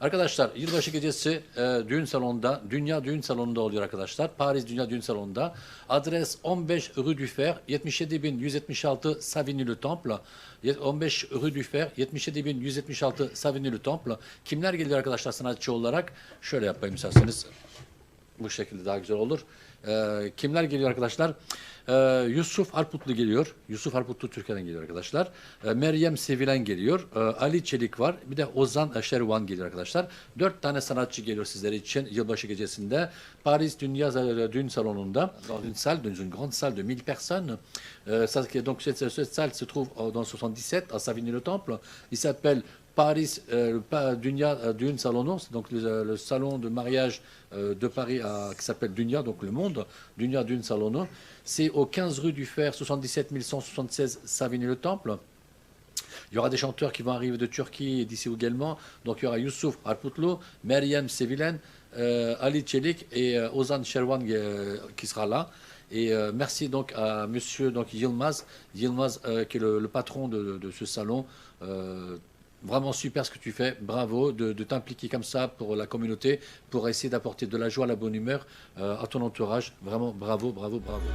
Arkadaşlar yılbaşı gecesi e, düğün salonunda, Dünya Düğün Salonu'nda oluyor arkadaşlar. Paris Dünya Düğün Salonu'nda. Adres 15 Rue du Fer, 77176 Savigny-le-Temple. Ye- 15 Rue du Fer, 77176 Savigny-le-Temple. Kimler geliyor arkadaşlar sanatçı olarak? Şöyle yapayım isterseniz. Bu şekilde daha güzel olur. Ee, kimler geliyor arkadaşlar? Ee, Yusuf Arputlu geliyor. Yusuf Arputlu Türkiye'den geliyor arkadaşlar. Ee, Meryem Sevilen geliyor. Ee, Ali Çelik var. Bir de Ozan Şervan geliyor arkadaşlar. Dört tane sanatçı geliyor sizler için yılbaşı gecesinde. Paris Dünya Düğün Salonu'nda. Dans une salle, dans une grande salle de 1000 personnes. Ça, donc cette, cette salle se trouve euh, dans 77 à Savigny-le-Temple. Il s'appelle Paris, euh, Dunia euh, Düğün Salonu, c'est donc le, le salon de mariage euh, de Paris qui s'appelle Dunia, donc le monde, Dunia Düğün Salonu. C'est au 15 rue du Fer, 77 176 Savigny-le-Temple. Il y aura des chanteurs qui vont arriver de Turquie et d'ici également. Donc il y aura Youssouf Arputlu, Meryem Sevilen, euh, Ali Çelik et euh, Ozan Sherwan euh, qui sera là. Et euh, merci donc à Monsieur donc Yilmaz, Yilmaz euh, qui est le, patron de, ce salon. Euh, Vraiment super ce que tu fais, bravo de, t'impliquer comme ça pour la communauté, pour essayer d'apporter de la joie, la bonne humeur euh, à ton entourage. Vraiment bravo, bravo, bravo.